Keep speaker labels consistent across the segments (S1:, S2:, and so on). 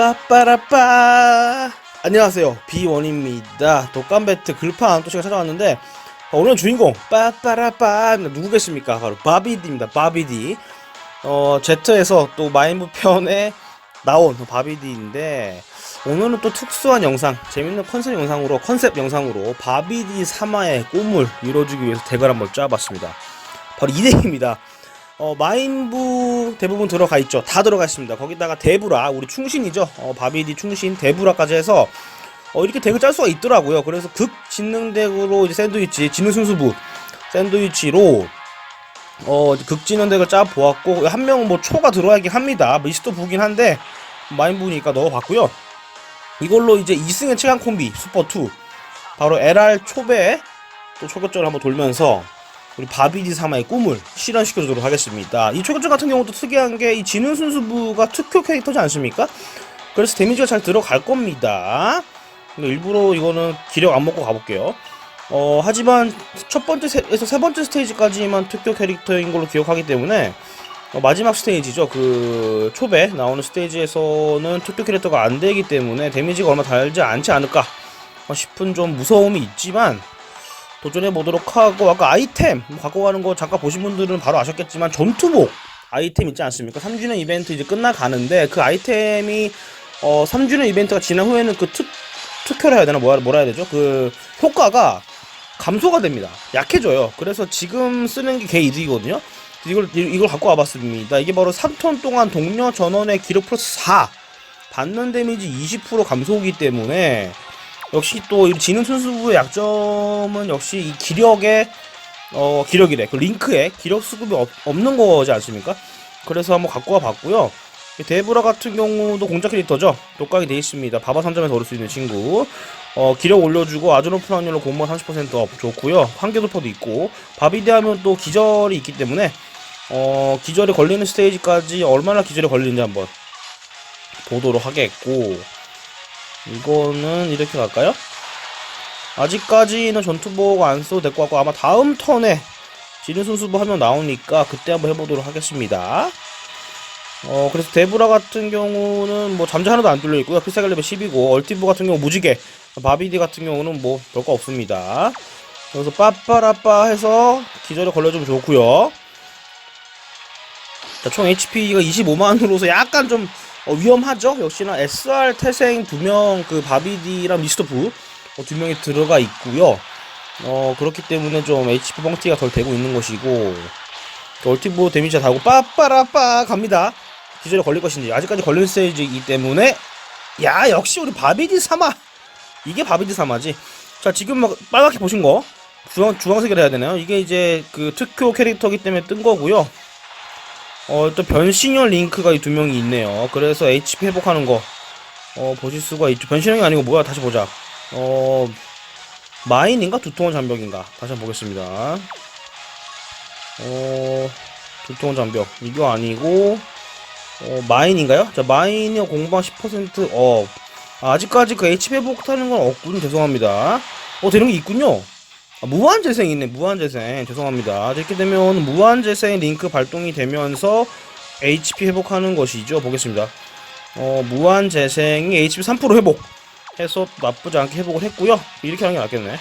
S1: 빠빠라빠. 안녕하세요. 비원입니다. 독감배트 글판 또 제가 찾아왔는데 어, 오늘 주인공 빠빠라빠. 누구 계십니까? 바로 바비디입니다. 바비디. 어 제트에서 또 마인부 편에 나온 바비디인데 오늘은 또 특수한 영상 재밌는 컨셉 영상으로 컨셉 영상으로 바비디 3화의 꿈을 이뤄주기 위해서 덱을 한번 짜봤습니다. 바로 이 덱입니다 어, 마인부 대부분 들어가 있죠. 다 들어가 있습니다. 거기다가 대브라, 우리 충신이죠. 어, 바비디 충신, 대브라까지 해서 어, 이렇게 덱을 짤 수가 있더라고요. 그래서 극 진능 덱으로 이제 샌드위치, 진능 순수부 샌드위치로 어, 극 진능 덱을 짜 보았고 한 명은 뭐 초가 들어야긴 합니다. 미스터 부긴 한데 마인부니까 넣어봤고요. 이걸로 이제 2승의 최강 콤비 슈퍼 2 바로 LR 초배 또 초격전을 한번 돌면서 우리 바비디 사마의 꿈을 실현시켜주도록 하겠습니다. 이 초격전 같은 경우도 특이한 게 이 지능 순수부가 투표 캐릭터지 않습니까? 그래서 데미지가 잘 들어갈 겁니다. 일부러 이거는 기력 안 먹고 가볼게요. 어, 하지만 첫 번째에서 세 번째 스테이지까지만 특교 캐릭터인 걸로 기억하기 때문에 어, 마지막 스테이지죠. 그 초배 나오는 스테이지에서는 특교 캐릭터가 안 되기 때문에 데미지가 얼마 달지 않지 않을까 싶은 좀 무서움이 있지만 도전해 보도록 하고 아까 아이템 뭐 갖고 가는 거 잠깐 보신 분들은 바로 아셨겠지만 전투복 아이템 있지 않습니까? 3주년 이벤트 이제 끝나가는데 그 아이템이 어 3주년 이벤트가 지난 후에는 그 특, 특효를 해야 되나 뭐라, 뭐라 해야 되죠? 그 효과가 감소가 됩니다. 약해져요. 그래서 지금 쓰는 게 개 이득이거든요. 이걸 이- 이걸 갖고 와봤습니다. 이게 바로 3턴 동안 동료 전원의 기록 플러스 4 받는 데미지 20% 감소기 때문에 역시 또이 지능 순수부의 약점은 역시 이 기력의 어 기력이래 그 링크에 기력 수급이 없, 없는 거지 않습니까? 그래서 한번 갖고 와 봤고요. 이 데브라 같은 경우도 공작 캐릭터죠. 독각이 돼 있습니다. 바바 3점에서 얻을 수 있는 친구. 어 기력 올려주고 아즈노프 확률로 공모 30%업 좋고요. 환계 돌파도 있고 바비디 하면 또 기절이 있기 때문에 어 기절에 걸리는 스테이지까지 얼마나 기절에 걸리는지 한번 보도록 하겠고 이거는 이렇게 갈까요? 아직까지는 전투복 안 써도 될 것 같고 아마 다음 턴에 지능 선수부 하면 나오니까 그때 한번 해보도록 하겠습니다. 어 그래서 데브라 같은 경우는 뭐 잠재 하나도 안 뚫려 있고요. 필살기 레벨 10이고 얼티브 같은 경우 무지개, 바비디 같은 경우는 뭐 별거 없습니다. 그래서 빠빠라빠 해서 기절에 걸려주면 좋고요. 자, 총 HP가 25만으로서 약간 좀 어, 위험하죠. 역시나 SR 태생 두 명 그 바비디랑 미스터 부 어, 두 명이 들어가 있고요. 어 그렇기 때문에 좀 HP 뻥튀가 덜 되고 있는 것이고 얼티브 데미지가 다고 빠빠라빠 갑니다. 기절에 걸릴 것인지 아직까지 걸린 스테이지이기 때문에 야 역시 우리 바비디 사마 이게 바비디 사마지. 자 지금 막 빨갛게 보신 거 주황 주황색이라 해야 되나요? 이게 이제 그 특효 캐릭터기 때문에 뜬 거고요. 어, 또 변신형 링크가 이 두 명이 있네요. 그래서 HP 회복하는 거, 어, 보실 수가 있죠. 변신형이 아니고 뭐야? 다시 보자. 어, 마인인가? 두통원 장벽인가? 다시 한번 보겠습니다. 어, 두통원 장벽. 이거 아니고, 어, 마인인가요? 자, 마인이 공방 10% 업. 아, 아직까지 그 HP 회복하는 건 없군요. 죄송합니다. 어, 되는 게 있군요. 아, 무한재생 있네 무한재생. 죄송합니다. 이렇게 되면 무한재생 링크 발동이 되면서 HP 회복하는 것이죠. 보겠습니다. 어 무한재생이 HP 3% 회복 해서 나쁘지 않게 회복을 했고요. 이렇게 하는 게 낫겠네.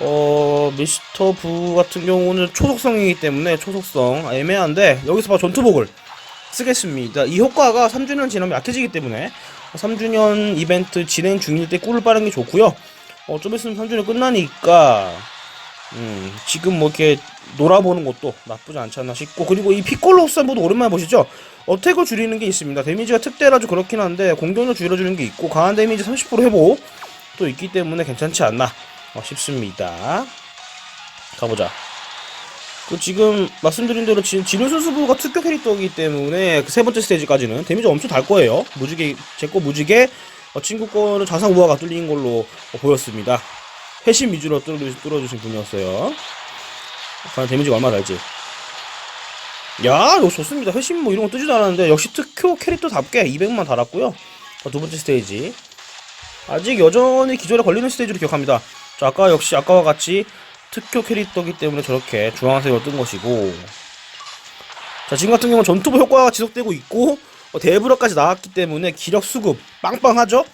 S1: 어 미스터 부 같은 경우는 초속성이기 때문에 초속성 애매한데 여기서 바로 전투복을 쓰겠습니다. 이 효과가 3주년 지나면 약해지기 때문에 3주년 이벤트 진행 중일 때 꿀을 빠른 게 좋고요. 어, 좀 있으면 3주년 끝나니까, 음, 지금 뭐 이렇게 놀아보는 것도 나쁘지 않지 않나 싶고, 그리고 이 피콜로 흡산보도 오랜만에 보시죠? 어택을 줄이는 게 있습니다. 데미지가 특대라서 그렇긴 한데, 공격력 줄여주는 게 있고, 강한 데미지 30% 회복 또 있기 때문에 괜찮지 않나 어, 싶습니다. 가보자. 그 지금 말씀드린 대로 지금 진우 선수부가 특교 캐릭터이기 때문에 그 세 번째 스테이지까지는 데미지 엄청 달 거예요. 무지개 제 거 무지개 어, 친구 거는 자상 우화가 뚫린 걸로 어, 보였습니다. 회심 위주로 뚫어주신, 뚫어주 신 분이었어요. 과연 데미지가 얼마 달지. 야, 이거 좋습니다. 회심 뭐 이런 거 뜨지도 않았는데 역시 특효 캐릭터답게 200만 달았고요. 어, 두 번째 스테이지. 아직 여전히 기절에 걸리는 스테이지로 기억합니다. 자, 아까 역시 아까와 같이 특효 캐릭터기 때문에 저렇게 주황색으로 뜬 것이고 자 지금 같은 경우는 전투부 효과가 지속되고 있고 어, 대브러까지 나왔기 때문에 기력 수급 빵빵하죠?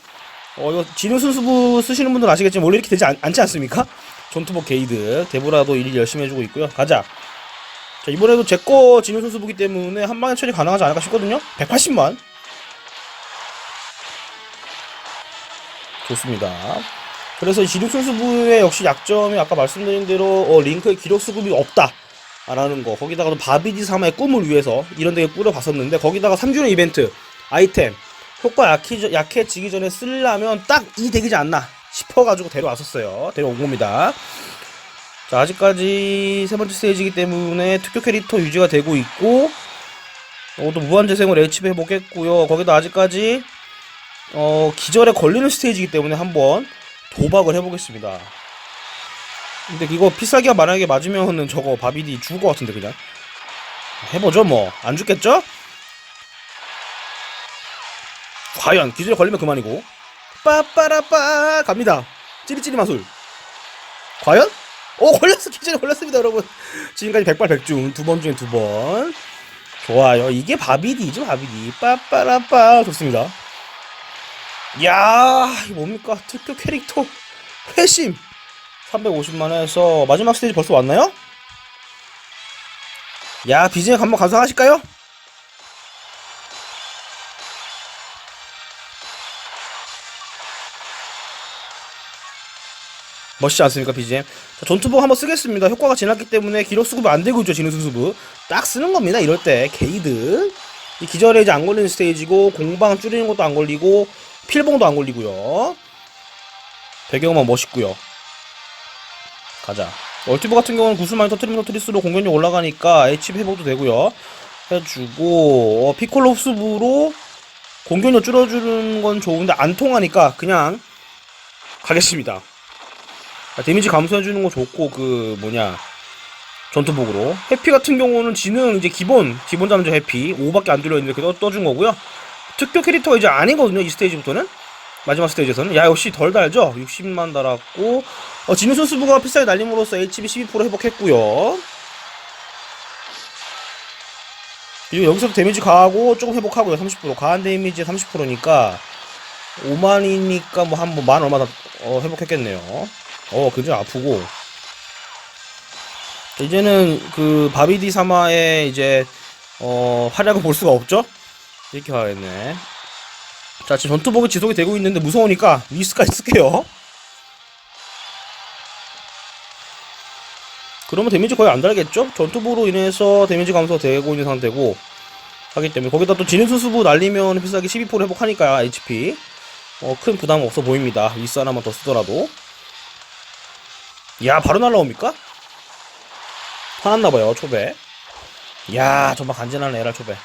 S1: 어, 이거 진우 순수부 쓰시는 분들 아시겠지만 원래 이렇게 되지 않, 않지 않습니까? 전투복 게이드 대브라도 일 열심히 해주고 있고요. 가자. 자 이번에도 제거 진우 순수부기 때문에 한 방에 처리 가능하지 않을까 싶거든요. 180만. 좋습니다. 그래서 이 지력 순수부의 역시 약점이 아까 말씀드린 대로 어, 링크의 기록 수급이 없다. 라는 거 거기다가 또 바비디 사마의 꿈을 위해서 이런 데에 뿌려봤었는데 거기다가 3주년 이벤트 아이템 효과 약해지, 약해지기 전에 쓰려면 딱 이 덱이지 않나 싶어가지고 데려왔었어요. 데려온 겁니다. 자 아직까지 세 번째 스테이지이기 때문에 특교 캐릭터 유지가 되고 있고 어, 또 무한재생을 HP 해보겠고요. 거기다 아직까지 어 기절에 걸리는 스테이지이기 때문에 한번 도박을 해보겠습니다. 근데 이거 피싸기가 만약에 맞으면은 저거 바비디 죽을 것 같은데 그냥? 해보죠 뭐. 안 죽겠죠? 과연 기술에 걸리면 그만이고. 빠빠라빠 갑니다. 찌릿찌릿 마술. 과연? 오 걸렸어. 기술에 걸렸습니다 여러분. 지금까지 백발 백중 두 번 중에 두번. 좋아요. 이게 바비디죠 바비디. 빠빠라빠. 좋습니다. 야 이거 뭡니까? 특별 캐릭터. 회심. 350만원에서 마지막 스테이지 벌써 왔나요? 야 BGM 한번 감상하실까요? 멋있지 않습니까 BGM 자, 전투복 한번 쓰겠습니다. 효과가 지났기 때문에 기록 수급이 안 되고 있죠 진우 수습 딱 쓰는 겁니다 이럴 때. 게이드. 이 기절에 이제 안 걸리는 스테이지고 공방 줄이는 것도 안 걸리고 필봉도 안 걸리고요. 배경만 멋있고요. 가자. 얼티브 같은 경우는 구슬 많이 터트리면 터트릴수록 공격력 올라가니까 HP 회복도 되고요. 해주고 어, 피콜로 흡수부로 공격력 줄여주는 건 좋은데 안 통하니까 그냥 가겠습니다. 자, 데미지 감소해주는 거 좋고 그 뭐냐 전투복으로. 해피 같은 경우는 지능 이제 기본 기본 잠재 해피 5밖에 안 들어있는데 그거 떠준 거고요. 특교 캐릭터가 이제 아니거든요 이 스테이지부터는. 마지막 스테이지에서는. 야 역시 덜 달죠? 60만 달았고. 어, 진우 선수부가 필살기 날림으로써 HB 12% 회복했고요. 그리고 여기서 데미지 가하고 조금 회복하고요 30% 가한 데미지 30%니까 5만이니까 뭐한번만 얼마 다 어, 회복했겠네요 어 굉장히 아프고. 이제는 그 바비디 사마의 이제 어 활약을 볼 수가 없죠? 이렇게 가야겠네. 자 지금 전투복이 지속이 되고 있는데 무서우니까 위스까지 쓸게요. 그러면 데미지 거의 안 달겠죠? 전투복으로 인해서 데미지 감소되고 있는 상태고. 하기 때문에 거기다 또 진입수수부 날리면 필살기 12% 회복하니까 HP. 어, 큰 부담 없어 보입니다. 위스 하나만 더 쓰더라도 야 바로 날라옵니까? 화났나봐요 초배. 야 정말 간지나네 에랄 초배.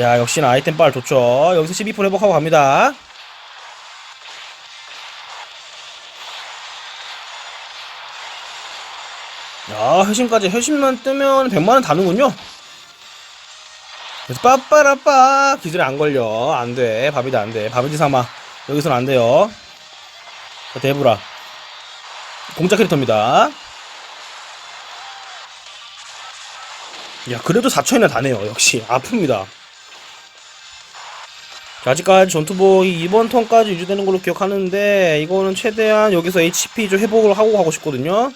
S1: 야 역시나 아이템 빨 좋죠. 여기서 12% 회복하고 갑니다. 야 회심까지 회심만 뜨면 100만원 다는군요. 그래서 빠빠라빠. 기술이 안 걸려. 안돼. 바비드 안돼. 바비드 삼아. 여기서는 안돼요 자, 데브라. 공짜 캐릭터입니다. 야 그래도 4천이나 다네요. 역시 아픕니다. 자, 아직까지 전투복이 이번 턴까지 유지되는 걸로 기억하는데 이거는 최대한 여기서 HP 좀 회복을 하고 가고 싶거든요.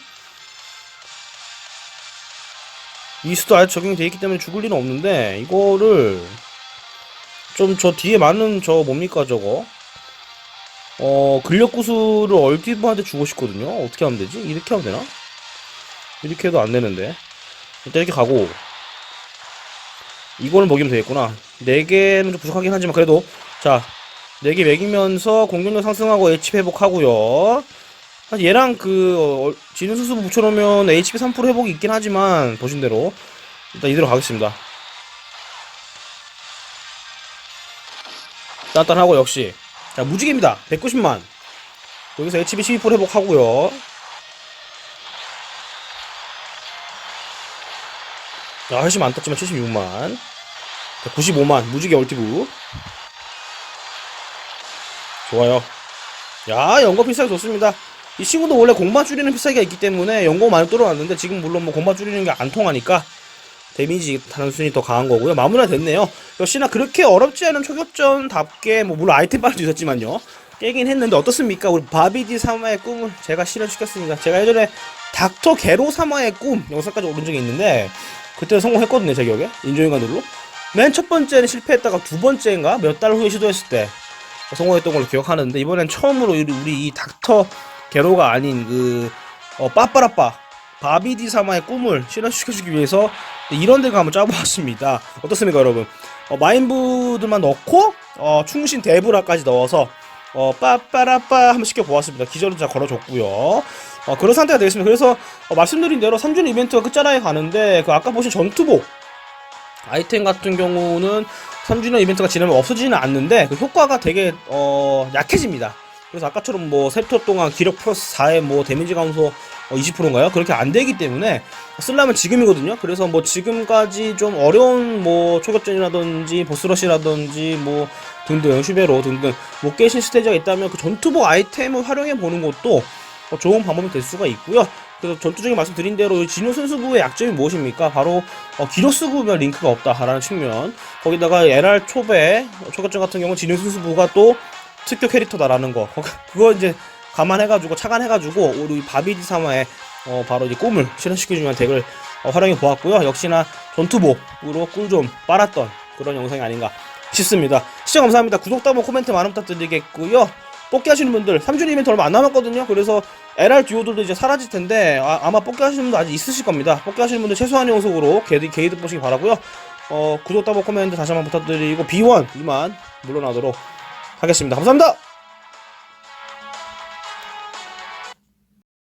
S1: 이수도 아직 적용이 돼 있기 때문에 죽을 일은 없는데 이거를 좀 저 뒤에 맞는 저 뭡니까 저거 어 근력 구슬을 얼티브한테 주고 싶거든요. 어떻게 하면 되지? 이렇게 하면 되나? 이렇게 해도 안 되는데. 일단 이렇게 가고. 이거는 먹이면 되겠구나. 4개는 좀 부족하긴 하지만 그래도 자 4개 먹이면서 공격력 상승하고 HP 회복하고요. 사실 얘랑 그 어, 수수 붙여놓으면 HP 3% 회복이 있긴 하지만 보신 대로 일단 이대로 가겠습니다. 단단하고 역시 자 무지개입니다 190만 여기서 HP 12% 회복하고요 아, 훨씬 안 떴지만 76만. 95만. 무지개 얼티브. 좋아요. 야, 연거 필살기 좋습니다. 이 친구도 원래 공만 줄이는 필살기가 있기 때문에 연거 많이 뚫어놨는데 지금 물론 뭐 공만 줄이는 게 안 통하니까 데미지 단순히 더 강한 거고요. 마무리가 됐네요. 역시나 그렇게 어렵지 않은 초격전답게 뭐 물론 아이템 빨도 있었지만요. 깨긴 했는데 어떻습니까? 우리 바비디 사마의 꿈을 제가 실현시켰으니까 제가 예전에 닥터 게로 사마의 꿈 영상까지 올린 적이 있는데 그때 성공했거든요 제 기억에 인조인간으로 맨 첫 번째는 실패했다가 두 번째인가 몇 달 후에 시도했을 때 성공했던 걸로 기억하는데 이번엔 처음으로 우리, 우리 이 닥터 게로가 아닌 그 어, 빠빠라빠 바비디 사마의 꿈을 실현시켜주기 위해서 이런 데가 한번 짜보았습니다. 어떻습니까 여러분? 어, 마인부들만 넣고 어, 충신 대브라까지 넣어서 어, 빠빠라빠 한번 시켜보았습니다. 기절은 다 걸어줬고요. 어, 그런 상태가 되겠습니다. 그래서 어, 말씀드린 대로 3주 이벤트가 끝자락에 가는데 그 아까 보신 전투복. 아이템 같은 경우는 3주년 이벤트가 지나면 없어지지는 않는데 그 효과가 되게 어, 약해집니다. 그래서 아까처럼 뭐 세터 동안 기력 플러스 4에 뭐 데미지 감소 어, 20%인가요? 그렇게 안 되기 때문에 쓰려면 지금이거든요. 그래서 뭐 지금까지 좀 어려운 뭐 초격전이라든지 보스러시라든지 뭐 등등 슈베로 등등 못 깨신 스테이지가 있다면 그 전투복 아이템을 활용해 보는 것도 어, 좋은 방법이 될 수가 있고요. 그래서 전투적인 말씀드린 대로 진호 선수부의 약점이 무엇입니까? 바로 어, 기로 쓰고면 링크가 없다라는 측면. 거기다가 LR 초배 초격전 같은 경우 진호 선수부가 또 특교 캐릭터다라는 거. 거- 그거 이제 감안해가지고 착안해가지고 우리 바비디 사마의 어, 바로 이제 꿈을 실현시켜주는 덱을 어, 활용해 보았고요. 역시나 전투복으로 꿀 좀 빨았던 그런 영상이 아닌가 싶습니다. 시청 감사합니다. 구독, 다운, 코멘트 많은 부탁드리겠고요. 뽑기 하시는 분들 3주 이벤트 얼마 안 남았거든요. 그래서 LR 듀오들도 이제 사라질 텐데 아, 마 뽑기 하시는 분들 아직 있으실 겁니다. 뽑기 하시는 분들 최소한 연속으로 게이드, 게이드 보시기 바라고요. 어, 구독, 다운, 코멘트 다시 한번 부탁드리고 B1 이만 물러나도록 하겠습니다. 감사합니다.